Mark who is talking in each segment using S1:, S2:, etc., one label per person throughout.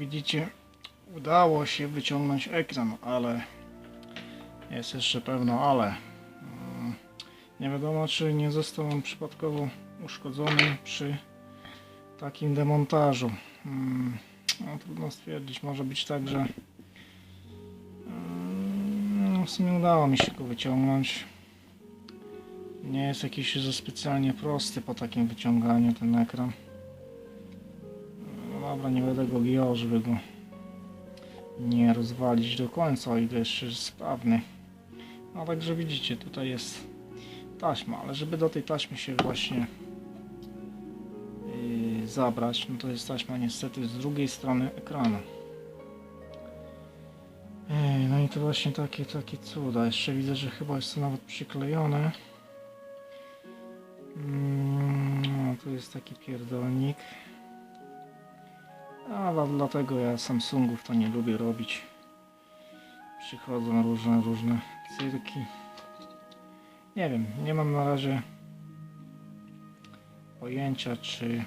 S1: widzicie, udało się wyciągnąć ekran, ale jest jeszcze pewno ale. Mm, Nie wiadomo, czy nie został on przypadkowo uszkodzony przy takim demontażu. Mm, No, trudno stwierdzić, może być tak, że mm, no, w sumie udało mi się go wyciągnąć. Nie jest jakiś za specjalnie prosty po takim wyciąganiu ten ekran. Dobra, nie będę go giął, żeby go nie rozwalić do końca, ile jeszcze jest sprawny. No także widzicie, tutaj jest taśma, ale żeby do tej taśmy się właśnie yy, zabrać, no to jest taśma niestety z drugiej strony ekranu. Ej, no i to właśnie takie, takie cuda. Jeszcze widzę, że chyba jest to nawet przyklejone. Mm, No, tu jest taki pierdolnik. Ale dlatego ja Samsungów to nie lubię robić. Przychodzą różne, różne cyrki. Nie wiem, nie mam na razie pojęcia, czy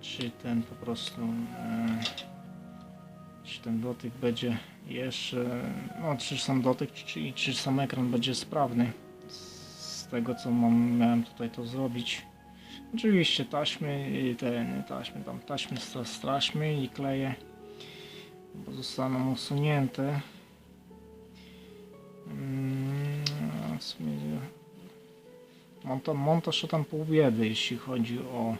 S1: czy ten po prostu e, czy ten dotyk będzie jeszcze no czy sam dotyk, czy, czy sam ekran będzie sprawny z tego co mam, miałem tutaj to zrobić. Oczywiście taśmy, y, te nie taśmy, tam taśmy straśmy i kleje pozostaną usunięte. Mm, w sumie, Monta, montaż to tam pół biedy, jeśli chodzi o,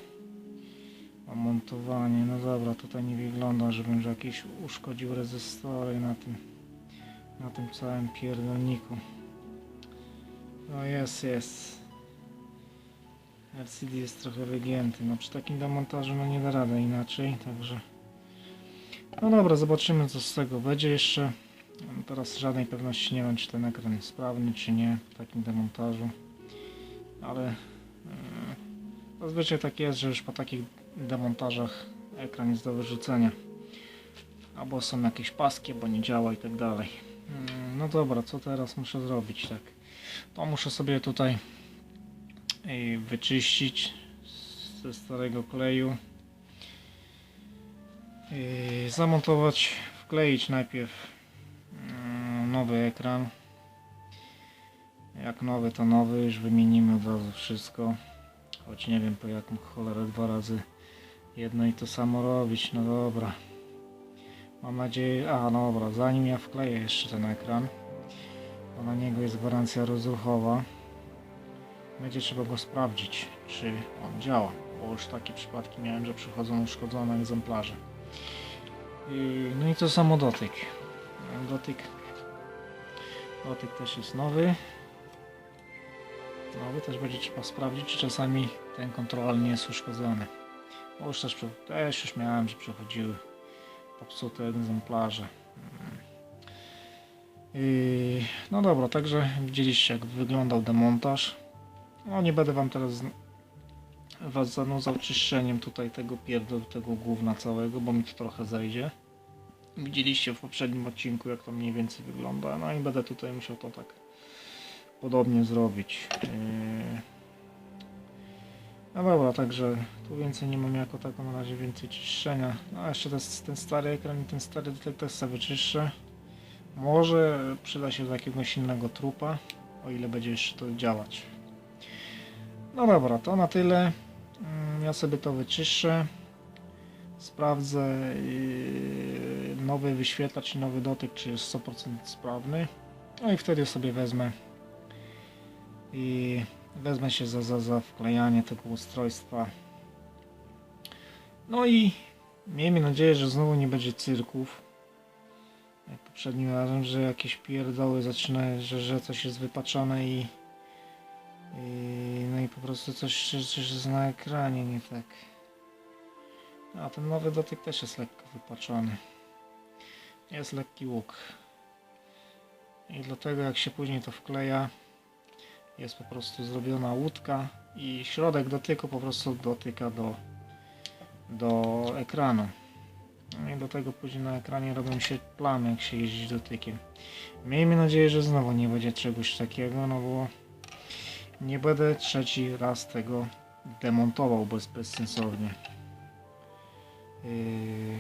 S1: o montowanie. No dobra, tutaj nie wygląda, żebym że jakieś uszkodził rezystory na tym, na tym całym pierdolniku. No jest, jest. LCD jest trochę wygięty. No przy takim demontażu no nie da rady inaczej, także... No dobra, zobaczymy co z tego będzie jeszcze. No Teraz żadnej pewności nie mam, czy ten ekran jest sprawny, czy nie w takim demontażu. Ale yy, zazwyczaj tak jest, że już po takich demontażach ekran jest do wyrzucenia. Albo są jakieś paski, bo nie działa i tak dalej. Yy, No dobra, co teraz muszę zrobić? Tak, to muszę sobie tutaj wyczyścić ze starego kleju. Zamontować, wkleić najpierw mm, nowy ekran. Jak nowy to nowy, już wymienimy od razu wszystko. Choć nie wiem po jaką cholerę dwa razy jedno i to samo robić, no dobra. Mam nadzieję, a no dobra, zanim ja wkleję jeszcze ten ekran, bo na niego jest gwarancja rozruchowa, będzie trzeba go sprawdzić, czy on działa, bo już takie przypadki miałem, że przychodzą uszkodzone egzemplarze. I- No i to samo dotyk. Dotyk. Dotyk też jest nowy. Nowy też będzie trzeba sprawdzić, czy czasami ten kontrol nie jest uszkodzony. Bo już też, też już miałem, że przechodziły popsute egzemplarze. I, no dobra, także widzieliście jak wyglądał demontaż. No nie będę wam teraz was zanudzał czyszczeniem tutaj tego pierdol, tego gówna całego, bo mi to trochę zejdzie. Widzieliście w poprzednim odcinku jak to mniej więcej wygląda, no i będę tutaj musiał to tak podobnie zrobić. Yy. No dobra, także tu więcej nie mam jako tako na razie więcej czyszczenia. No jeszcze ten, ten stary ekran i ten stary dotyk też sobie wyczyszczę. Może przyda się do jakiegoś innego trupa, o ile będzie jeszcze to działać. No dobra, to na tyle. Mm, Ja sobie to wyczyszczę. Sprawdzę nowy wyświetlacz nowy dotyk, czy jest 100% sprawny. No i wtedy sobie wezmę i wezmę się za, za, za wklejanie tego ustrojstwa. No i miejmy nadzieję, że znowu nie będzie cyrków. Jak poprzednim razem, że jakieś pierdoły zaczyna, że, że coś jest wypaczone i i, po prostu coś, coś na ekranie nie tak. A ten nowy dotyk też jest lekko wypaczony. Jest lekki łuk. I dlatego jak się później to wkleja, jest po prostu zrobiona łódka i środek dotyku po prostu dotyka do, do ekranu. No i do tego później na ekranie robią się plamy, jak się jeździ dotykiem. Miejmy nadzieję, że znowu nie będzie czegoś takiego, no bo nie będę trzeci raz tego demontował bez, bezsensownie. Yy,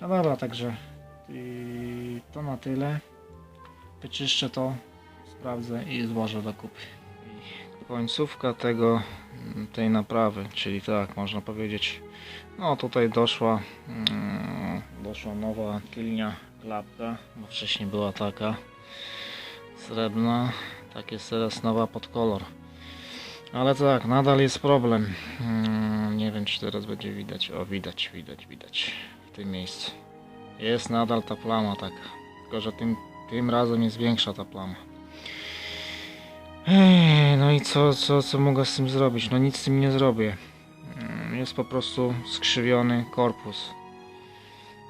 S1: No dobra, także yy, to na tyle. Wyczyszczę to, sprawdzę i złożę do kupy. Końcówka tego, tej naprawy, czyli tak można powiedzieć, no tutaj doszła, mm, doszła nowa tylnia klapka, bo wcześniej była taka srebrna, tak jest teraz nowa pod kolor. Ale tak, nadal jest problem. Mm, Nie wiem, czy teraz będzie widać. O, widać, widać, widać. W tym miejscu. Jest nadal ta plama taka. Tylko, że tym, tym razem jest większa ta plama. No i co, co, co mogę z tym zrobić? No nic z tym nie zrobię. Mm, Jest po prostu skrzywiony korpus.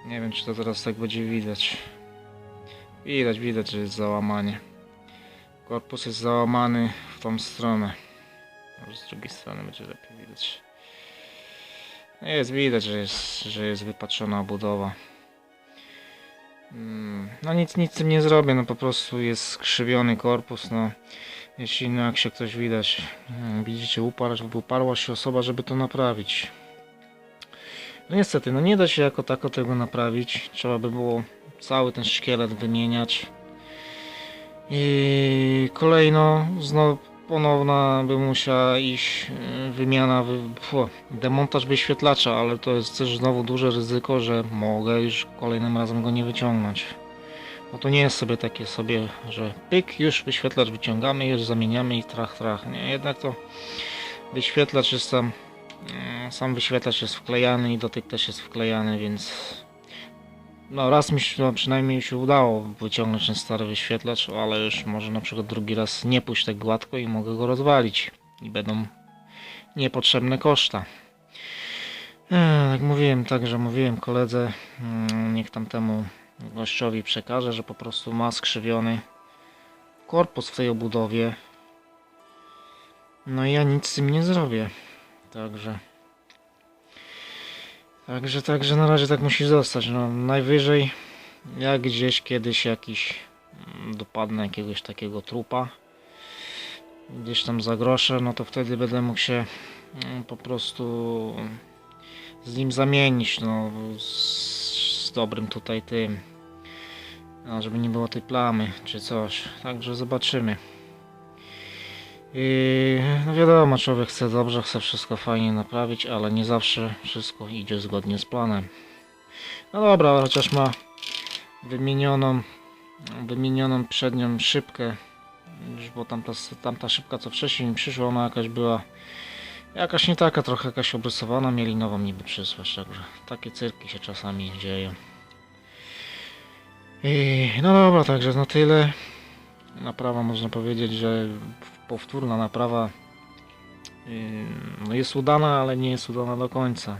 S1: Nie wiem, czy to teraz tak będzie widać. Widać, widać, że jest załamanie. Korpus jest załamany w tą stronę. Może z drugiej strony będzie lepiej widać. No Jest widać, że jest, że jest wypatrzona budowa. Mm, No nic, nic z tym nie zrobię, no po prostu jest skrzywiony korpus, no. Jeśli no jak się ktoś widać, mm, widzicie, uparł, uparła się osoba, żeby to naprawić. No niestety, no nie da się jako tako tego naprawić. Trzeba by było cały ten szkielet wymieniać. I kolejno znowu ponowna by musiała iść e, wymiana, wy, fu, demontaż wyświetlacza, ale to jest też znowu duże ryzyko, że mogę już kolejnym razem go nie wyciągnąć. Bo to nie jest sobie takie sobie, że pyk, już wyświetlacz wyciągamy, już zamieniamy i trach, trach. Nie, jednak to wyświetlacz jest tam, mm, sam wyświetlacz jest wklejany i dotyk też jest wklejany, więc no raz mi się, no, przynajmniej się udało wyciągnąć ten stary wyświetlacz, ale już może na przykład drugi raz nie pójść tak gładko i mogę go rozwalić. I będą niepotrzebne koszta. Eee, Jak mówiłem, także mówiłem koledze, mm, niech tam temu gościowi przekaże, że po prostu ma skrzywiony korpus w tej obudowie. No i ja nic z tym nie zrobię. Także... Także, także na razie tak musi zostać. No, najwyżej jak gdzieś kiedyś jakiś mm, dopadnę jakiegoś takiego trupa gdzieś tam za grosze, no to wtedy będę mógł się mm, po prostu z nim zamienić, no z dobrym tutaj tym no, żeby nie było tej plamy czy coś, także zobaczymy i no wiadomo, człowiek chce dobrze, chce wszystko fajnie naprawić, ale nie zawsze wszystko idzie zgodnie z planem. No dobra, chociaż ma wymienioną, wymienioną przednią szybkę, bo tamta, tamta szybka co wcześniej mi przyszła, ona jakaś była jakaś nie taka, trochę jakaś obrysowana, mieli nową niby przysłać, także takie cyrki się czasami dzieją. I no dobra, także na tyle. Naprawa można powiedzieć, że powtórna naprawa yy, no jest udana, ale nie jest udana do końca.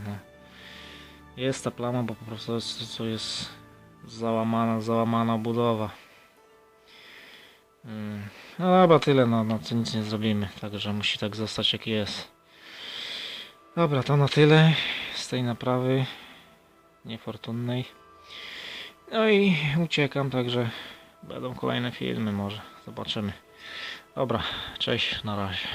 S1: Jest ta plama, bo po prostu jest, to jest załamana, załamana budowa. Yy, No dobra, tyle, no, no to nic nie zrobimy, także musi tak zostać jak jest. Dobra, to na tyle z tej naprawy niefortunnej. No i uciekam, także będą kolejne filmy może. Zobaczymy. Dobra, cześć, na razie.